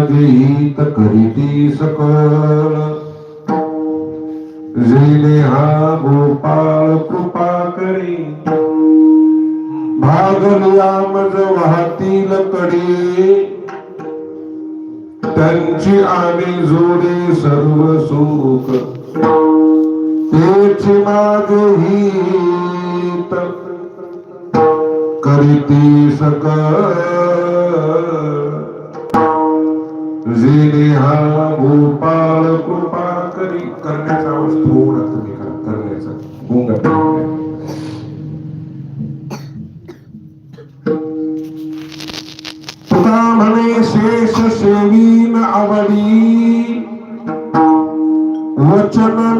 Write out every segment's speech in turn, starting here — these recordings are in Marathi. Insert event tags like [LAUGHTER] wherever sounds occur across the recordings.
तिची करीती सकल. जेणे हा गोपाळ कृपा करी. भागलिया मज वाहतील कडी. त्यांची आणि जोडे सर्व सुख तेची ही करीती सकल. जेणे देहाला गोपाळ कृपा करी करण्याचा आवाज थोडा कमी करा. करण्याचा. गुंग तुका म्हणे शेष सेवीन आवडी वचन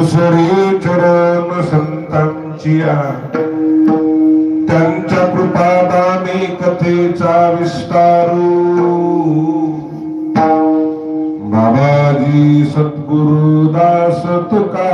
दुसरी चरण संतांची त्यांच्या कृपादाने कथेचा विस्तारू। बाबाजी सद्गुरु दास तुका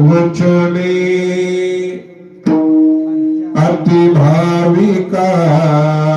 वचने। अति भाविका।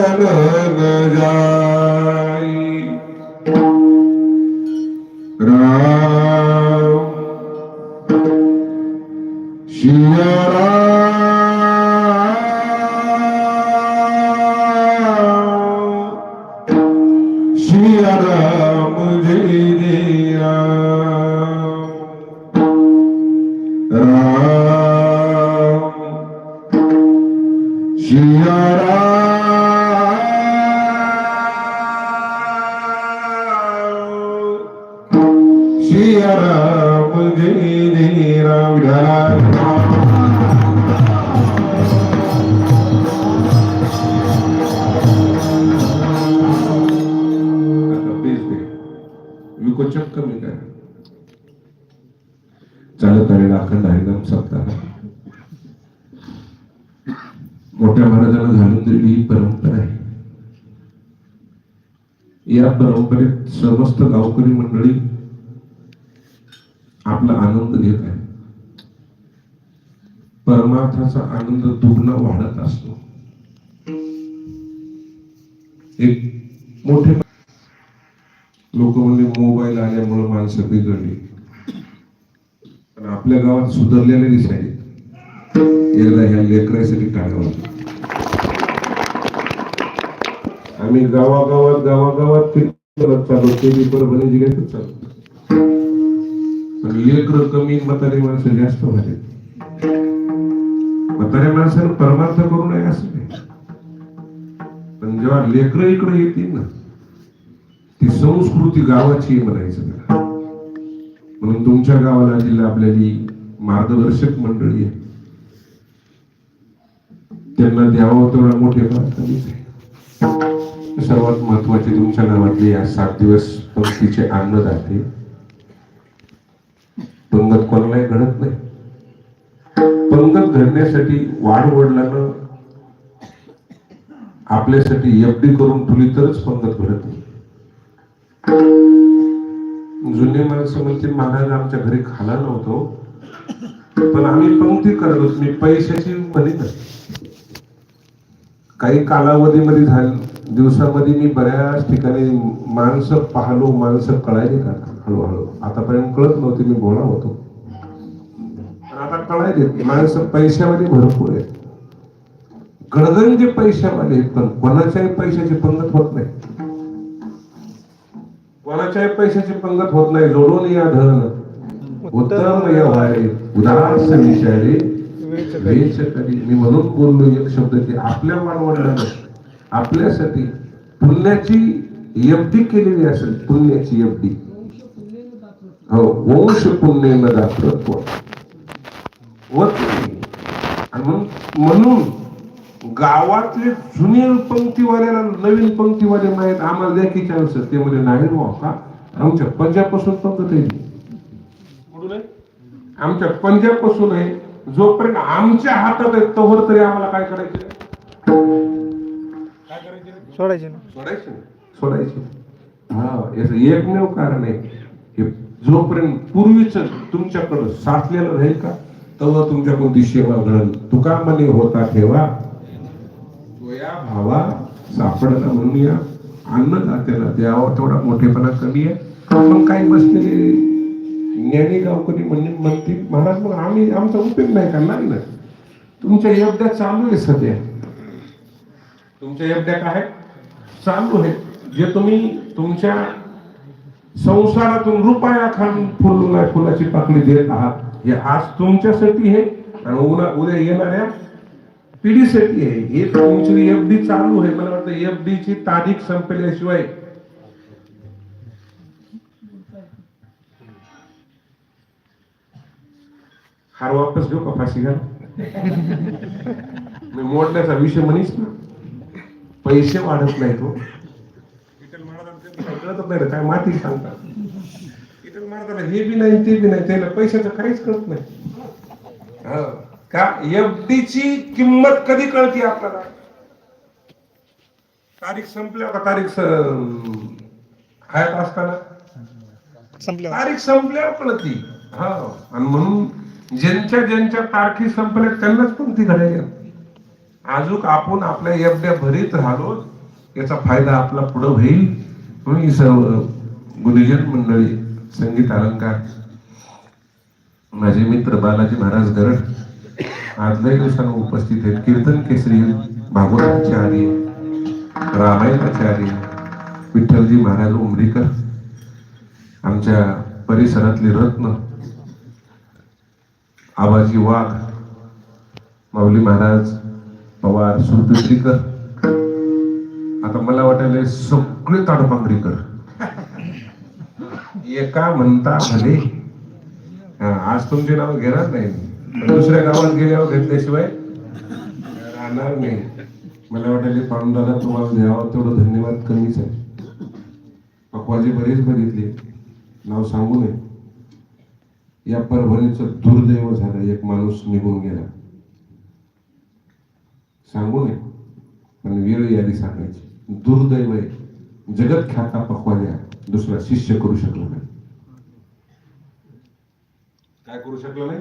वचन न जाई अखंड हरिनाम सप्ताह मोठ्या महाराजांना घालून दिलेली ही परंपरा आहे. या परंपरेत समस्त गावकरी मंडळी आपला आनंद घेत आहे परमार्थाचा आनंद दुग्न वाढत असतो. एक मोठे लोक म्हणजे मोबाईल आल्यामुळे माणसं बिघडली. आपल्या गावात सुधारलेले दिसायचे. एकदा ह्या लेकरासाठी टाळावं. आम्ही गावागावात गावागावात फिरत चालू ते परभणी जिल्ह्यातच चालू पण लेकर कमी म्हातारी माणसं जास्त झाले म्हाताऱ्या माणसानं परमार्थ करू नये असं नाही. पण जेव्हा लेकर इकडे येतील ना ती संस्कृती गावाची आहे म्हणायचं म्हणून तुमच्या गावाला जिल्हा आपल्याली मार्गदर्शक मंडळी आहे. त्यांना द्यावं तेवढा मोठे सर्वात महत्त्वाचे तुमच्या गावातले या सात दिवस पंक्तीचे अन्नदाते. पंगत कोणालाही घडत नाही. पंगत घडण्यासाठी वाढ वडिलांना आपल्यासाठी एफडी करून ठुली तरच पंगत घडत नाही. जुने माणसं म्हणते महाराज आमच्या घरी खाला नव्हतो. पण आम्ही पंक्ती करत होतो. मी पैशाची म्हणे काही कालावधीमध्ये झाले. दिवसामध्ये मी बऱ्याच ठिकाणी माणसं पाहलो माणसं कळायली का हळूहळू? आतापर्यंत कळत नव्हते मी बोला होतो. पण आता कळायले माणसं पैशामध्ये भरपूर आहेत. गडगंजे पैशामध्ये आहेत पण कोणाच्याही पैशाची पंगत होत नाही. कोणाच्याही पैशाची पंगत होत नाही. जोडून या धन. उत्तम या व्हाय उदाहरण विचारे वेच कधी. मी म्हणून बोललो एक शब्द की आपल्या मानवडलानं आपल्यासाठी पुण्याची एफडी केलेली असेल. पुण्याची एफडी हो वंश पुण्य दाखवत म्हणून गावातले जुने पंक्तीवाल्याला नवीन पंक्तीवाले माहीत आम्हाला द्या की चान्स ते म्हणजे नाही का? आमच्या पंजाबपासून पंगत आहे? आमच्या पंजाबपासून आहे. जोपर्यंत आमच्या हातात आहे तोवर तरी आम्हाला काय करायचं काय करायचं सोडायचे ना. सोडायचे सोडायचे हा याचं एकमेव कारण आहे हे जोपर्यंत पूर्वीच तुमच्याकडं साठलेलं राहील का तेव्हा तुमच्याकडून ती सेवा घडल. तुका मने होता ठेवा. तो भावा सापडला म्हणून या. अन्नदात्याला द्यावा तेवढा मोठेपणा कमी आहे. मग काय बसलेले ज्ञानी गावकरी म्हणजे म्हणतील महाराज मग आम्ही आमचा उपयोग नाही करणार ना. तुमच्या एवढ्या चालू आहे सध्या. तुमच्या एवढ्या काय चालू आहे जे तुम्ही तुमच्या संसारातून रुपया खान फुल फुलाची पाकळी देत आहात हे आज तुमच्यासाठी हे आणि उद्या उद्या येणाऱ्या पिढीसाठी आहे. हे तुमची एफ डी चालू आहे. मला वाटतं एफ डी ची तारीख संपल्याशिवाय. हार वापस घेऊ का फाशी घ्या [LAUGHS] मी मोडण्याचा विषय म्हणीच ना पैसे वाढत नाही तो महाराजांचं काही कळतच नाही काय माती सांगतात. महाराजांना हे बी नाही ते बी नाही त्याला पैशाचं काहीच कळत नाही. हा. का? एफडी ची किंमत कधी कळते आपल्याला? तारीख संपल्या का तारीख हयात असताना. तारीख संपल्यावर कळती. हा. आणि म्हणून ज्यांच्या ज्यांच्या तारखी संपल्या त्यांनाच पण ती घडायला अजून आपण आपल्या एवढ्या भरीत राहिलो याचा फायदा आपला पुढे होईल म्हणून ही सर्व गुरुजन मंडळी संगीत अलंकार माझे मित्र बालाजी महाराज गरड आज लय उपस्थित आहेत. कीर्तन केसरी भागवताचार्य रामायणाचार्य विठ्ठलजी महाराज उमरीकर आमच्या परिसरातले रत्न आबाजी वाघ माऊली महाराज पवार सुरपित्रीकर आता मला वाटायला सगळे ताडपांगरीकर. एका म्हणता भले आज तुमचे नाव घेणार नाही मी. दुसऱ्या गावात गेल्यावर घेतल्याशिवाय राहणार नाही. मला वाटायला दादा तुम्हाला द्यावं तेवढं धन्यवाद कमीच आहे. अकवाजी बरेच बघितले. नाव सांगू नये. या परभणीचं दुर्दैव झालं एक माणूस निघून गेला. सांगू नये पण वेळ यादी सांगायची. दुर्दैव आहे. जगत ख्याता पकवाल्या दुसरा शिष्य करू शकला नाही. काय करू शकलं नाही?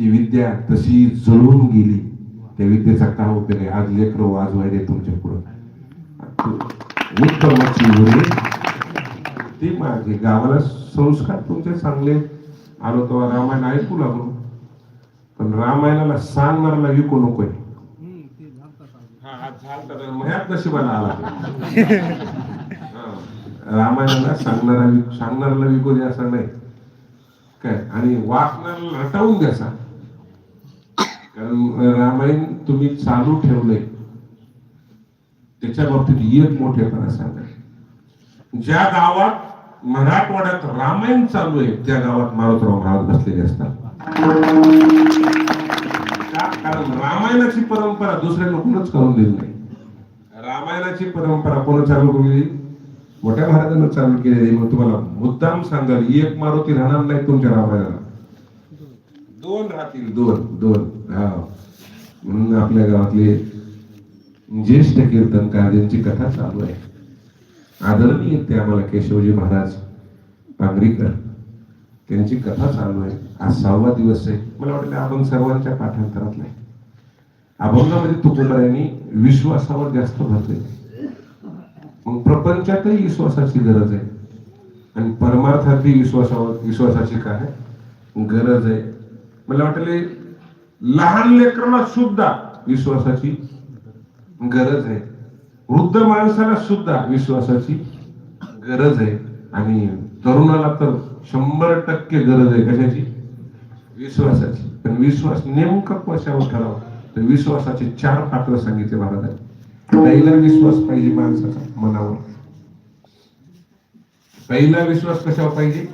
ती विद्या तशी जळून गेली. त्या विद्येचा का उपयोग आज लेकर वाजवायचे तुमच्या पुढं. उत्तमाची उरे ती मागे गावाला संस्कार तुमचे चांगले आलो तेव्हा रामायण ऐकू लागलो पण रामायणाला सांगणाऱ्याला विकू नकोय. आज तर नशिबाला आला. रामायणाला सांगणारा सांगणाऱ्याला विकू द्या असं नाही. काय? आणि वाचणाऱ्याला हटवून द्यासा कारण रामायण तुम्ही चालू ठेवलंय. त्याच्या बाबतीत एक मोठेपणा सांगा ज्या गावात मराठवाड्यात रामायण चालू आहे त्या गावात मारुतराव महाराज बसलेले असतात. कारण रामायणाची परंपरा दुसऱ्यांना कोणच करून दिली नाही. रामायणाची परंपरा कोण चालू केली? मोठ्या महाराजांना चालू केली मग तुम्हाला मुद्दाम सांगाल एक मारुती राहणार नाही तुमच्या रामायणाला. दोन राहतील दोन दोन. हा. म्हणून आपल्या गावातले ज्येष्ठ कीर्तनकार यांची कथा चालू आहे. आदरणीय ते आम्हाला केशवजी महाराज पांगरीकर त्यांची कथा चालू आहे. आज सहावा दिवस आहे. मला वाटलं आपण सर्वांच्या पाठांतरातला आहे अभंगामध्ये तुकोबरायांनी विश्वासावर जास्त भर दिले. मग प्रपंचातही विश्वासाची गरज आहे. आणि परमार्थातही विश्वासावर विश्वासाची काय? गरज आहे. मला वाटले लहान लेकराला सुद्धा विश्वासाची गरज आहे. वृद्ध माणसाला सुद्धा विश्वासाची गरज आहे. आणि तरुणाला तर शंभर टक्के गरज आहे. कशाची? विश्वासाची. पण विश्वास नेमका कशावर ठरावा तर विश्वासाचे चार पात्र सांगितले महाराजांनी. पहिला विश्वास पाहिजे माणसाचा मनावर. पहिला विश्वास कशावर पाहिजे?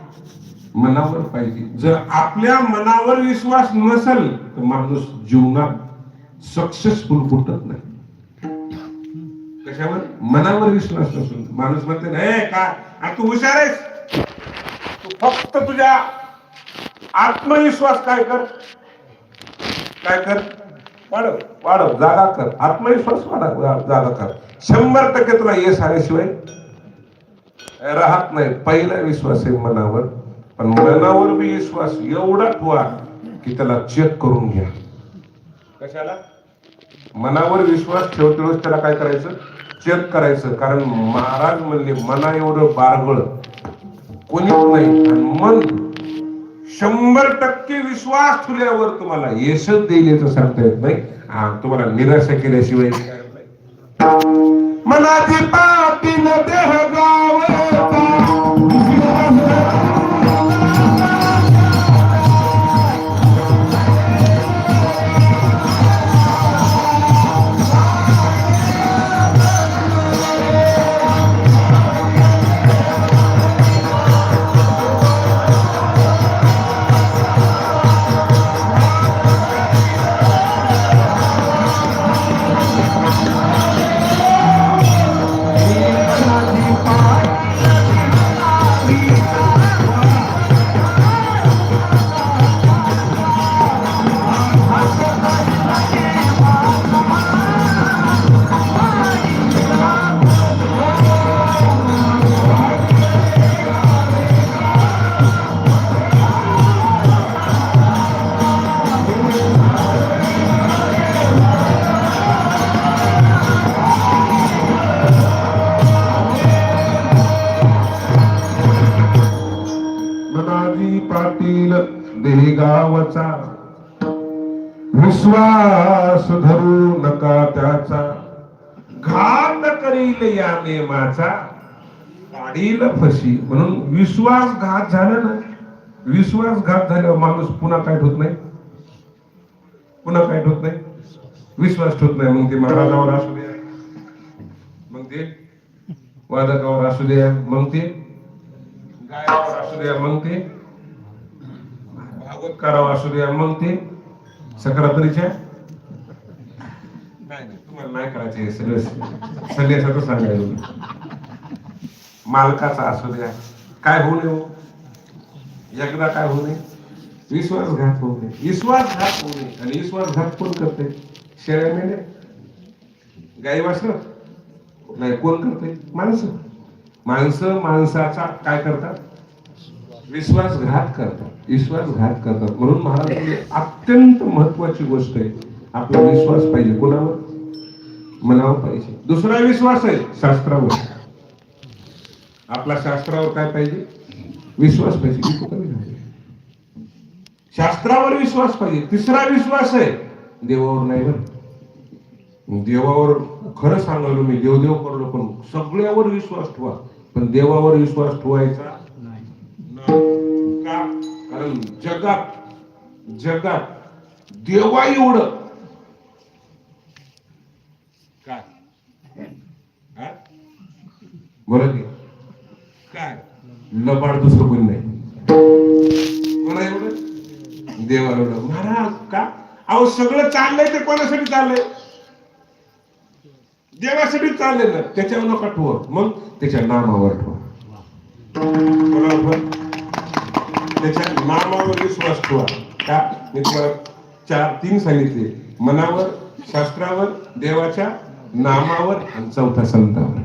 मनावर पाहिजे. जर आपल्या मनावर विश्वास नसेल तर माणूस जीवनात सक्सेसफुल फुटत नाही. कशावर? मनावर विश्वास नसून. माणूस म्हणते ना का? तू हुशार आहेस? तू फक्त तुझ्या आत्मविश्वास काय कर? काय कर? वाढव वाढव जागा कर. आत्मविश्वास वाढव जागा कर. शंभर टक्के तुला यश आल्याशिवाय राहत नाही. पहिला विश्वास आहे मनावर. पण मनावर बी विश्वास एवढा ठेवा की त्याला चेक करून घ्या. कशाला? मनावर विश्वास ठेवते त्याला काय करायचं? चेक करायचं. कारण महाराज म्हणले मना एवढं बारगळ. कोणीच नाही. आणि मन शंभर टक्के विश्वास ठेवल्यावर तुम्हाला यशच देईल याचं सांगता येत नाही. हा तुम्हाला निराशा केल्याशिवाय मनाची पापी न देह होतील विश्वास धरू नका त्याचा. घात करील या नेमाचा काढील फशी. म्हणून विश्वासघात झाला ना विश्वासघात झाल्यावर माणूस पुन्हा काय ठोत नाही? पुन्हा काय होत नाही? विश्वास ठेवत नाही. मग ते महाराजावर असू द्या. मग ते वादकावर असू द्या. मग ते गायावर असू द्या. मग ते भागवतकारावर असू द्या. मग ते सकरात्रीच्या नाही नाही, तुम्हाला नाही करायचे हे संन्यासाचं मालकाचा असू द्या. काय होऊ नये हो. एकदा काय होऊ नये. विश्वासघात होऊ नये. विश्वासघात होऊ नये. आणि विश्वासघात कोण करते? शेळ्या मेंढ्या गाई वासरं नाही कोण करते? माणसं. माणसं माणसाचा काय करतात? विश्वासघात करतात. विश्वासघात करतात. म्हणून महाराज अत्यंत महत्वाची गोष्ट आहे. आपला विश्वास पाहिजे. कोणावर? मनावर पाहिजे. दुसरा विश्वास आहे शास्त्रावर. आपला शास्त्रावर काय पाहिजे? विश्वास पाहिजे. शास्त्रावर विश्वास पाहिजे. तिसरा विश्वास आहे देवावर नाही बरं. देवावर खरं सांगालो मी देवदेव करलो पण सगळ्यावर विश्वास ठेवा. पण देवावर विश्वास ठेवायचा नाही. कारण जगात जगात देवा एवढं. काय? बोला की. काय? लबाड दुसरं कोणी नाही. कोणा एवढं? देवा एवढं महाराज का? अहो सगळं चाललंय ते कोणासाठी चाललंय? देवासाठी चाललंय ना. त्याच्यावर नका ठेवा. मग त्याच्या नामावर ठेवा. बरोबर त्याच्या नामावर विश्वास ठेवा. का मी तुम्हाला चार तीन सांगितले. मनावर शास्त्रावर देवाच्या नामावर आणि चौथा संतावर.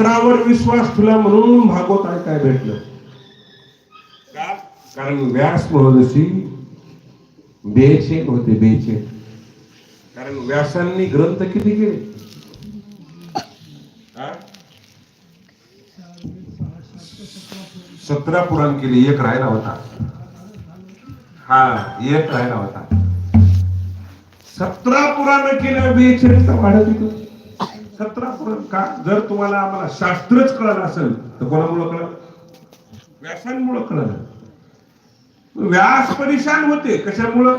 शास्त्रावर विश्वास ठेवला म्हणून भागवत आहे काय भेटलं. का? कारण व्यास महर्षी बेचेन होते बेचेन. कारण व्यासांनी ग्रंथ किती केले? सतरा पुराण केले एक राहिला होता. हा एक राहिला होता. सतरा पुराण केलं बेचरित वाढत येतो सतरा का? जर तुम्हाला आम्हाला शास्त्रच कळलं असेल तर कोणामुळं कळलं? व्यासांमुळं कळलं. व्यास परेशान होते. कशामुळं?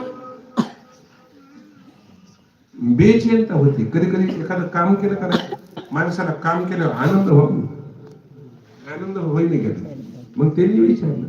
बेचेनता होते. कधी कधी एखादं काम केलं का माणसाला काम केलं आनंद हो आनंद होई नाही मग त्यांनी विचारलं.